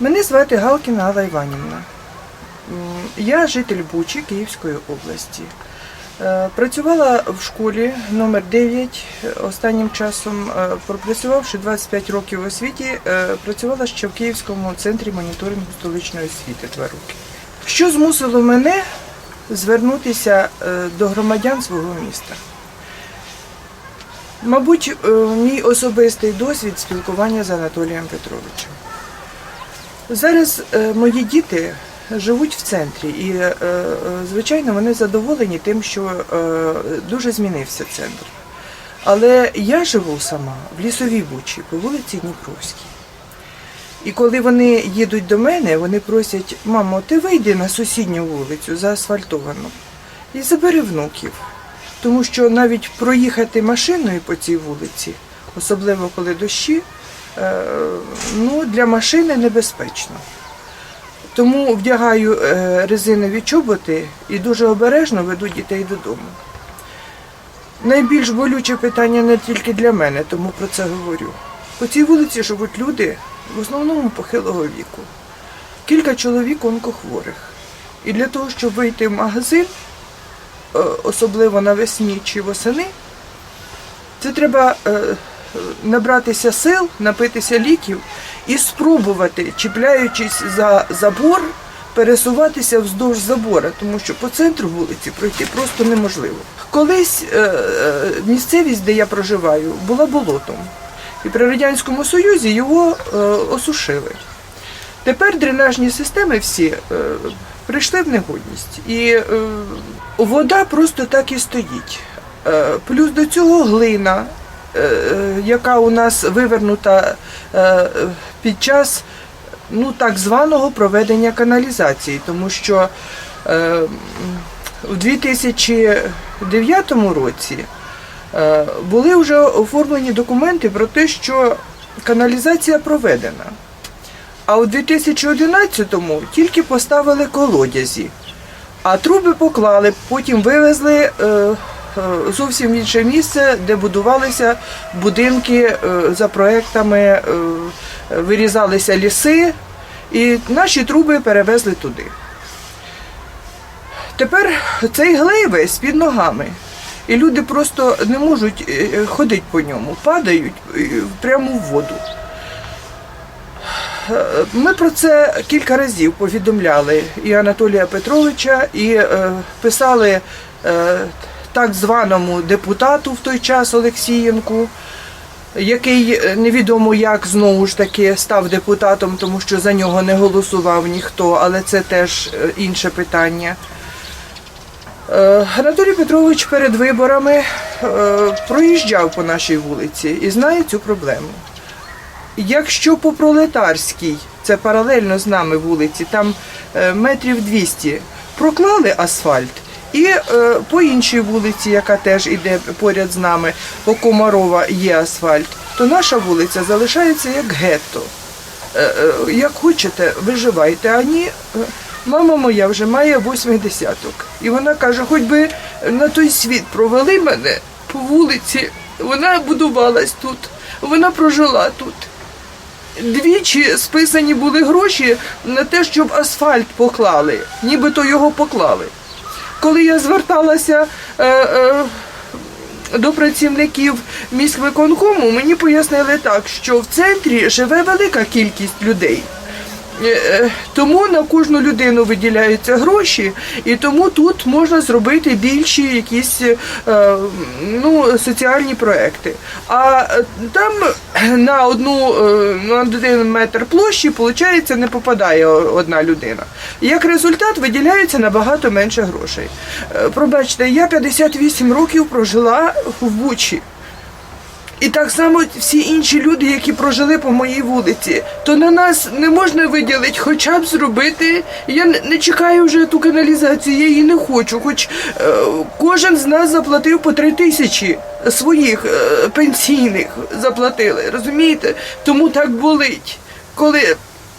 Мене звати Галкіна Алла Іванівна. Я житель Бучі Київської області. Е, Працювала в школі номер 9 останнім часом, е, пропрацювавши 25 років в освіті, е, працювала ще в Київському центрі моніторингу столичної освіти два роки. Що змусило мене звернутися до громадян свого міста? Мабуть, мій особистий досвід спілкування з Анатолієм Петровичем. Зараз е, мої діти живуть в центрі, і, е, е, звичайно, вони задоволені тим, що дуже змінився центр. Але я живу сама в лісовій бучі по вулиці Дніпровській. І коли вони їдуть до мене, вони просять, мамо, ти вийди на сусідню вулицю заасфальтовану і забери внуків. Тому що навіть проїхати машиною по цій вулиці, особливо коли дощі, ну, для машини небезпечно. Тому вдягаю е, резинові чоботи і дуже обережно веду дітей додому. Найбільш болюче питання не тільки для мене, тому про це говорю. По цій вулиці живуть люди в основному похилого віку. Кілька чоловік онкохворих. І для того, щоб вийти в магазин, е, особливо навесні чи восени, це треба е, е, набратися сил, напитися ліків і спробувати, чіпляючись за забор, пересуватися вздовж забора, тому що по центру вулиці пройти просто неможливо. Колись е, е, місцевість, де я проживаю, була болотом. І при Радянському Союзі його е, осушили. Тепер дренажні системи всі прийшли в негодність. І вода просто так і стоїть. Плюс до цього глина, яка у нас вивернута е, е, під час ну, так званого проведення каналізації, тому що е, в 2009 році е, були вже оформлені документи про те, що каналізація проведена. А у 2011-му тільки поставили колодязі, а труби поклали, потім вивезли е, е, зовсім інше місце, де будувалися будинки е, за проектами, е, вирізалися ліси, і наші труби перевезли туди. Тепер цей глей весь під ногами. І люди просто не можуть е, ходити по ньому, падають е, прямо в воду. Е, Ми про це кілька разів повідомляли і Анатолія Петровича, і е, писали е, так званому депутату в той час Олексієнку, який е, невідомо як знову ж таки став депутатом, тому що за нього не голосував ніхто, але це теж е, інше питання. Е, Анатолій Петрович перед виборами проїжджав по нашій вулиці і знає цю проблему. Якщо по пролетарській, це паралельно з нами вулиці, там метрів 200, проклали асфальт, і е, по іншій вулиці, яка теж іде поряд з нами, по Комарова є асфальт, то наша вулиця залишається як гетто. Е, е, Як хочете, виживайте. А ні, мама моя вже має восьмий десяток. І вона каже, хоч би на той світ провели мене по вулиці, вона будувалась тут, вона прожила тут. Двічі списані були гроші на те, щоб асфальт поклали, нібито його поклали. Коли я зверталася е, е, до працівників міськвиконкому, мені пояснили так, що в центрі живе велика кількість людей. Е, е, Тому на кожну людину виділяються гроші, і тому тут можна зробити більші якісь е, ну, соціальні проекти. А там на одну на один метр площі, виходить, не попадає одна людина. Як результат виділяється набагато менше грошей. Пробачте, я 58 років прожила в Бучі. І так само всі інші люди, які прожили по моїй вулиці, то на нас не можна виділити, хоча б зробити. Я не чекаю вже ту каналізацію, я її не хочу. Хоч е, кожен з нас заплатив по три тисячі своїх е, пенсійних заплатили, розумієте? Тому так болить. Коли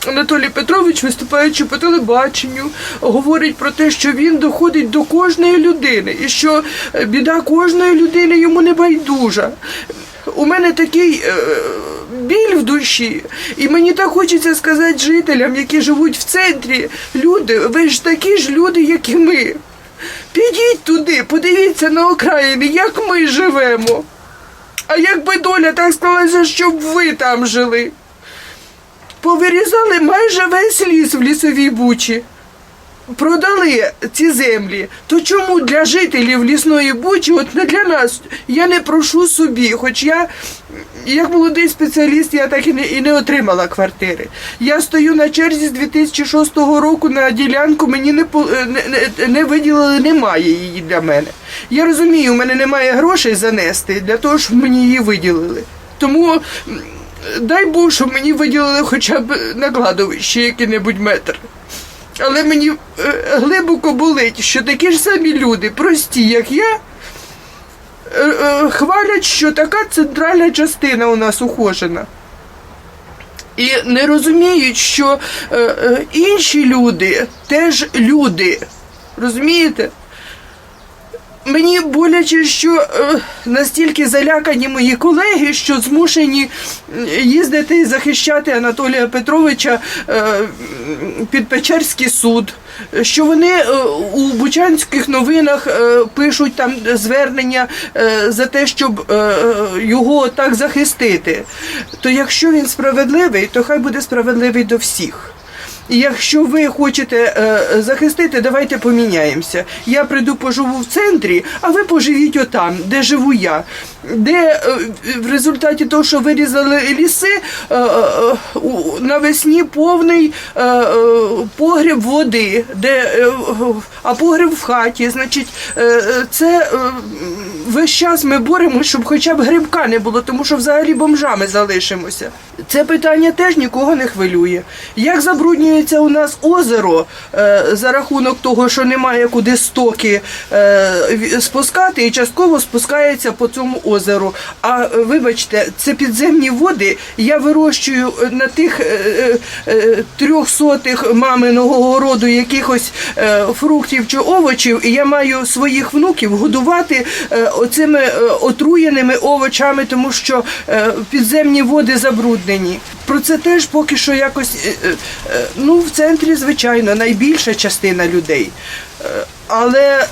Анатолій Петрович, виступаючи по телебаченню, говорить про те, що він доходить до кожної людини і що е, біда кожної людини йому не байдужа. У мене такий е, біль в душі. І мені так хочеться сказати жителям, які живуть в центрі, люди, ви ж такі ж люди, як і ми. Підіть туди, подивіться на окраїни, як ми живемо. А якби доля так склалася, щоб ви там жили. Повирізали майже весь ліс в лісовій бучі. Продали ці землі. То чому для жителів лісної бучі, от не для нас, я не прошу собі, хоч я, як молодий спеціаліст, я так і не, і не отримала квартири. Я стою на черзі з 2006 року на ділянку, мені е, не, не, не виділили, немає її для мене. Я розумію, у мене немає грошей занести для того, щоб мені її виділили. Тому дай Бог, щоб мені виділили хоча б на кладовищі який-небудь метр. Але мені е, глибоко болить, що такі ж самі люди, прості, як я, е, е, хвалять, що така центральна частина у нас ухожена. І не розуміють, що інші люди теж люди. Розумієте? Мені боляче, що е, настільки залякані мої колеги, що змушені їздити і захищати Анатолія Петровича е, під Печерський суд, що вони е, у Бучанських новинах е, пишуть там звернення е, за те, щоб е, його так захистити. То якщо він справедливий, то хай буде справедливий до всіх. Якщо ви хочете е, захистити, давайте поміняємося. Я прийду поживу в центрі, а ви поживіть отам, де живу я. Де е, в результаті того, що вирізали ліси, е, е, навесні повний е, е, погріб води, де, е, а погріб в хаті. Значить, е, е, це е, весь час ми боремося, щоб хоча б грибка не було, тому що взагалі бомжами залишимося. Це питання теж нікого не хвилює. Як забруднюється у нас озеро е, за рахунок того, що немає куди стоки е, спускати, і частково спускається по цьому озеру. А вибачте, це підземні води. Я вирощую на тих е, е, е, трьох сотих маминого городу якихось е, фруктів чи овочів, і я маю своїх внуків годувати е, оцими е, отруєними овочами, тому що е, підземні води забруднені. Про це теж поки що якось е, ну в центрі, звичайно, найбільша частина людей. Але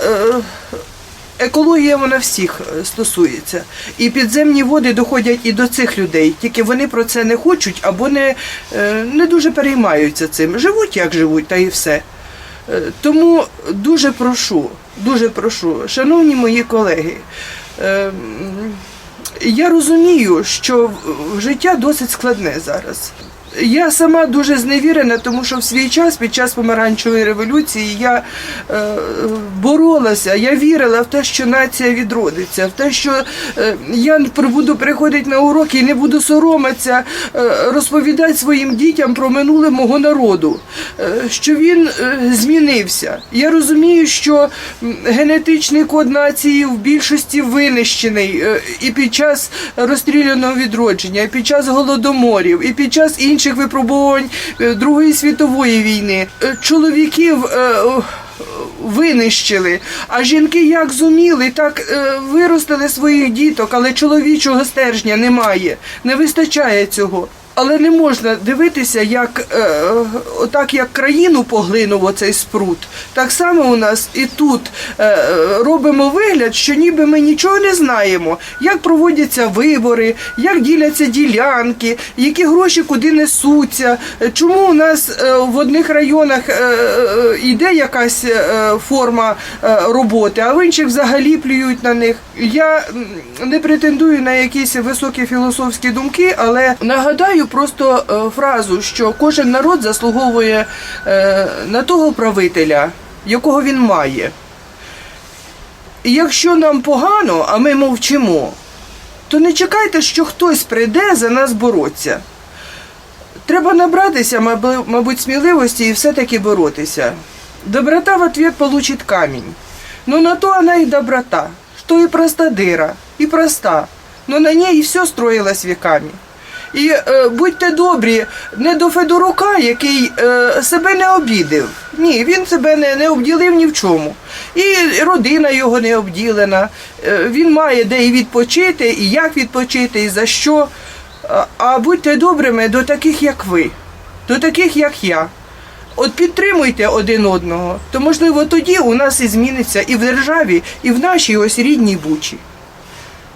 екологія вона всіх стосується. І підземні води доходять і до цих людей. Тільки вони про це не хочуть або не, не дуже переймаються цим. Живуть як живуть, та і все. Тому дуже прошу, дуже прошу, шановні мої колеги. е, Я розумію, що життя досить складне зараз. Я сама дуже зневірена, тому що в свій час, під час помаранчевої революції, я е, боролася, я вірила в те, що нація відродиться, в те, що е, я буду приходити на уроки і не буду соромитися, е, розповідати своїм дітям про минуле мого народу, що він е, змінився. Я розумію, що генетичний код нації в більшості винищений е, і під час розстріляного відродження, і під час голодоморів, і під час інших випробувань е, Другої світової війни. Е, Чоловіків. е, Винищили, а жінки як зуміли, так е, виростили своїх діток, але чоловічого стержня немає, не вистачає цього. Але не можна дивитися, як е, отак як країну поглинув оцей спрут. Так само у нас і тут е, робимо вигляд, що ніби ми нічого не знаємо, як проводяться вибори, як діляться ділянки, які гроші куди несуться, е, чому у нас е, в одних районах е, е, йде якась е, форма е, роботи, а в інших взагалі плюють на них. Я не претендую на якісь високі філософські думки, але нагадаю просто е, фразу, що кожен народ заслуговує е, на того правителя, якого він має. І якщо нам погано, а ми мовчимо, то не чекайте, що хтось прийде за нас боротися. Треба набратися, мабуть, сміливості і все-таки боротися. Доброта в ответ получит камень. Но на то она и доброта, что и проста дыра, и проста, но на ней и все строилось веками. І е, будьте добрі, не до Федорука, який е, себе не обідив. Ні, він себе не, не обділив ні в чому. І родина його не обділена. Е, він має де і відпочити, і як відпочити, і за що. а- будьте добрими до таких, як ви, до таких, як я. От підтримуйте один одного, то можливо тоді у нас і зміниться і в державі, і в нашій ось рідній бучі.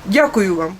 Дякую вам.